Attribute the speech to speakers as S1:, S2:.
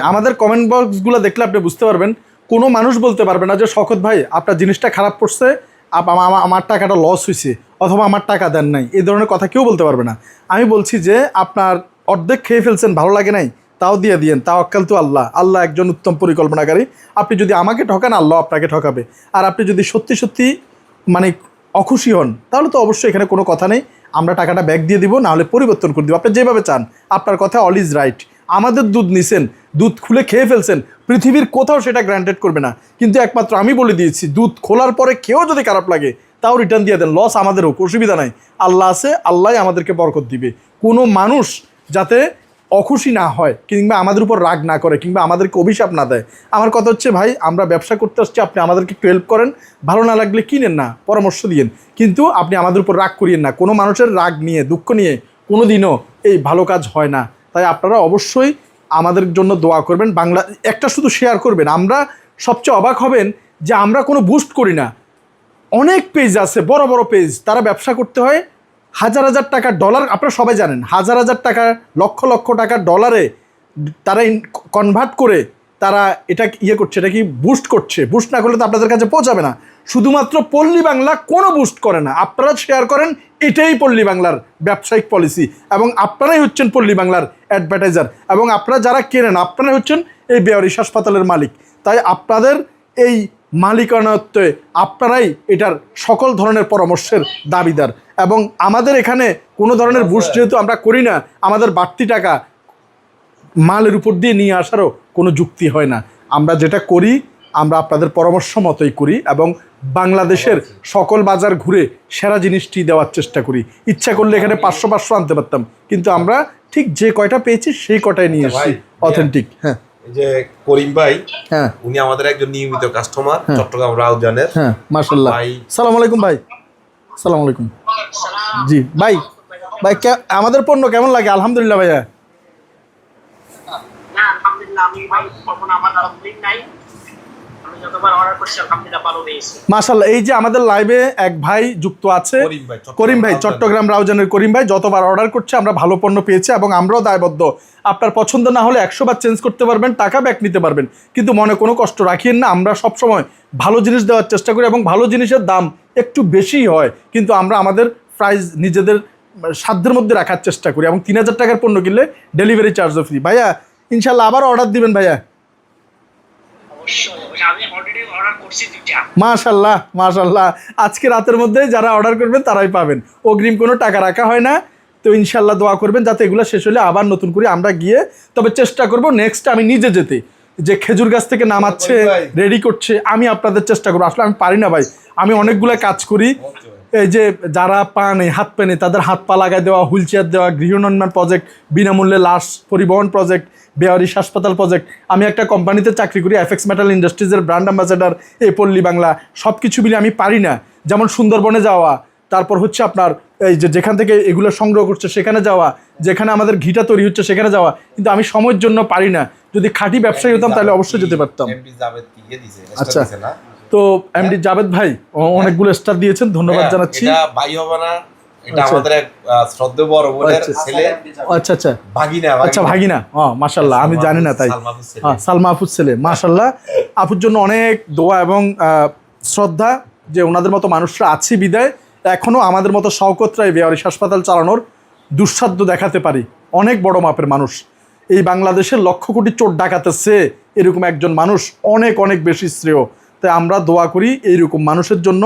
S1: আমাদের কমেন্ট বক্সগুলো দেখলে আপনি বুঝতে পারবেন। কোনো মানুষ বলতে পারবে না যে শখত ভাই, আপনার জিনিসটা খারাপ পড়ছে আমার টাকাটা লস হয়েছে অথবা আমার টাকা দেন নাই। এই ধরনের কথা কেউ বলতে পারবে না। আমি বলছি যে, আপনার অর্ধেক খেয়ে ফেলছেন, ভালো লাগে নাই, তাও দিয়ে দিয়েন তাও অক্কাল তো আল্লাহ আল্লাহ একজন উত্তম পরিকল্পনাকারী। আপনি যদি আমাকে ঠকান, আল্লাহ আপনাকে ঠকাবে। আর আপনি যদি সত্যি সত্যি মানে অখুশি হন, তাহলে তো অবশ্যই এখানে কোনো কথা নেই। আমরা টাকাটা ব্যাক দিয়ে দিব নাহলে পরিবর্তন করে দিব। আপনি যেভাবে চান, আপনার কথা অল ইজ রাইট আমাদের দুধ নিছেন, দুধ খুলে খেয়ে ফেলছেন, পৃথিবীর কোথাও সেটা গ্রান্টেড করবে না। কিন্তু একমাত্র আমি বলে দিয়েছি, দুধ খোলার পরে কেউ যদি খারাপ লাগে, তাও রিটার্ন দিয়ে দেন লস আমাদের হোক, অসুবিধা নাই। আল্লাহ আছে, আল্লাহ আমাদেরকে বরকত দিবে। কোনো মানুষ যাতে অখুশি না হয়, কিংবা আমাদের উপর রাগ না করে, কিংবা আমাদেরকে অভিশাপ না দেয়। আমার কথা হচ্ছে, ভাই, আমরা ব্যবসা করতে আসছি, আপনি আমাদেরকে একটু হেল্প করেন। ভালো না লাগলে কিনেন না, পরামর্শ দিয়েন। কিন্তু আপনি আমাদের উপর রাগ করিয়েন না। কোনো মানুষের রাগ নিয়ে, দুঃখ নিয়ে কোনো দিনও এই ভালো কাজ হয় না। তাই আপনারা অবশ্যই আমাদের জন্য দোয়া করবেন। বাংলা, একটা শুধু শেয়ার করবেন। আমরা সবচেয়ে অবাক হবেন যে আমরা কোনো বুস্ট করি না। অনেক পেজ আছে, বড় বড় পেজ তারা ব্যবসা করতে হয় হাজার হাজার টাকা ডলার আপনারা সবাই জানেন, হাজার হাজার টাকা, লক্ষ লক্ষ টাকা ডলারে তারা কনভার্ট করে তারা এটা ইয়ে করছে, এটা কি বুস্ট করছে। বুস্ট না করলে তো আপনাদের কাছে পৌঁছাবে না। শুধুমাত্র পল্লী বাংলা কোনো বুস্ট করে না। আপনারা শেয়ার করেন এটাই পল্লী বাংলার ব্যবসায়িক পলিসি এবং আপনারাই হচ্ছেন পল্লী বাংলার অ্যাডভার্টাইজার এবং আপনারা যারা কেনেন আপনারাই হচ্ছেন এই বেয়ারিশ হাসপাতালের মালিক। তাই আপনাদের এই মালিকানাত্বে আপনারাই এটার সকল ধরনের পরামর্শের দাবিদার। এবং আমাদের এখানে কোনো ধরনের বুস্ট যেহেতু আমরা করি না আমাদের বাড়তি টাকা মালের উপর দিয়ে নিয়ে আসারও কোনো যুক্তি হয় না। আমরা যেটা করি আমরা আপনাদের পরামর্শ মতোই করি এবং বাংলাদেশের সকল বাজার ঘুরে সেরা জিনিসটি দেওয়ার চেষ্টা করি। ইচ্ছা করলে এখানে পাঁচশো পাঁচশো আনতে পারতাম। কিন্তু আমরা ঠিক যে কয়টা পেয়েছি সেই কটাই নিয়ে এসেছি।
S2: ভাই,
S1: অথেন্টিক হ্যাঁ।
S2: যে করিম ভাই
S1: হ্যাঁ।
S2: উনি আমাদের একজন নিয়মিত কাস্টমার
S1: হ্যাঁ।
S2: চট্টগ্রাম রাউজানের।
S1: হ্যাঁ মার্শাল্লাহ
S2: ভাই
S1: সালাম আলাইকুম ভাই। সালাম আলাইকুম। জি ভাই ভাই কে- আমাদের পণ্য কেমন লাগে? আলহামদুলিল্লাহ ভাইয়া।
S3: না আলহামদুলিল্লাহ আমি ভাই আমার নাই আমি যতবার অর্ডার করছি আলহামদুলিল্লাহ ভালো পেয়েছি
S1: মাশাল্লাহ এই যে আমাদের লাইভে এক ভাই যুক্ত আছে
S2: করিম ভাই, চট্টগ্রাম রাউজানের।
S1: করিম ভাই যতবার অর্ডার করছে আমরা ভালো পণ্য পেয়েছি এবং আমরাও দায়বদ্ধ। আপনার পছন্দ না হলে একশো বার চেঞ্জ করতে পারবেন টাকা ব্যাক নিতে পারবেন। কিন্তু মনে কোনো কষ্ট রাখিয়েন না আমরা সবসময় ভালো জিনিস দেওয়ার চেষ্টা করি এবং ভালো জিনিসের দাম একটু বেশিই হয়। কিন্তু আমরা আমাদের প্রাইস নিজেদের সাধ্যের মধ্যে রাখার চেষ্টা করি এবং তিন হাজার টাকার পণ্য কিনলে ডেলিভারি চার্জও ফ্রি ভাইয়া ইনশাল্লাহ আবার অর্ডার দিবেন ভাইয়া
S3: অবশ্যই অবশ্যই। আমি অলরেডি অর্ডার করছি দুইটা
S1: মাশাল্লাহ মাশাল্লাহ। আজকে রাতের মধ্যে যারা অর্ডার করবেন তারাই পাবেন। অগ্রিম কোনো টাকা রাখা হয় না। তো ইনশাল্লাহ দোয়া করবেন যাতে এগুলো শেষ হলে আবার নতুন করে আমরা গিয়ে তবে চেষ্টা করব নেক্সট আমি নিজে যেতে। যে খেজুর গাছ থেকে নামাচ্ছে রেডি করছে আমি আপনাদের চেষ্টা করব। আসলে আমি পারি না ভাই। আমি অনেকগুলো কাজ করি। এই যে যারা পা নেই হাত পা নেই তাদের হাত পা লাগাই দেওয়া হুইল চেয়ার দেওয়া গৃহ নির্মাণ প্রজেক্ট বিনামূল্যে লাশ পরিবহন প্রজেক্ট বেয়ারিশ হাসপাতাল প্রজেক্ট আমি একটা কোম্পানিতে চাকরি করি এফএক্স মেটাল ইন্ডাস্ট্রিজের ব্র্যান্ড অ্যাম্বাসেডার এই পল্লী বাংলা। সব কিছু মিলে আমি পারি না। যেমন সুন্দরবনে যাওয়া তারপর হচ্ছে আপনার এই যে যেখান থেকে এগুলো সংগ্রহ করছে সেখানে যাওয়া যেখানে আমাদের ঘিটা তৈরি হচ্ছে সেখানে যাওয়া। কিন্তু আমি সময়ের জন্য পারি না। যদি খাঁটি ব্যবসায়ী হতাম তাহলে অবশ্যই যেতে পারতাম।
S2: ইয়ে
S1: আচ্ছা। তো এমডি জাভেদ ভাই ও- অনেকগুলো স্টার দিয়েছেন ধন্যবাদ
S2: হ্যাঁ,
S1: জানাচ্ছি।
S2: ভাই হবে না এটা
S1: আচ্ছা।
S2: আমাদের এক শ্রদ্ধেয় বড় বোনের
S1: আচ্ছা।
S2: ছেলে।
S1: আচ্ছা আচ্ছা
S2: ভাগিনা
S1: আচ্ছা ভাগিনা। মাশাল্লাহ আমি জানি না তাই। হ্যাঁ সালমা ছেলে মাশাল্লাহ আপুর জন্য অনেক দোয়া এবং শ্রদ্ধা যে ওনাদের মতো মানুষরা আছে বিদায়। এখনও আমাদের মতো শওকতরাই বেয়ারিশ হাসপাতাল চালানোর দুঃসাধ্য দেখাতে পারি। অনেক বড় মাপের মানুষ। এই বাংলাদেশের লক্ষ কোটি চোর ডাকাতেছে এরকম একজন মানুষ অনেক অনেক বেশি শ্রেয়। তাই আমরা দোয়া করি এইরকম মানুষের জন্য।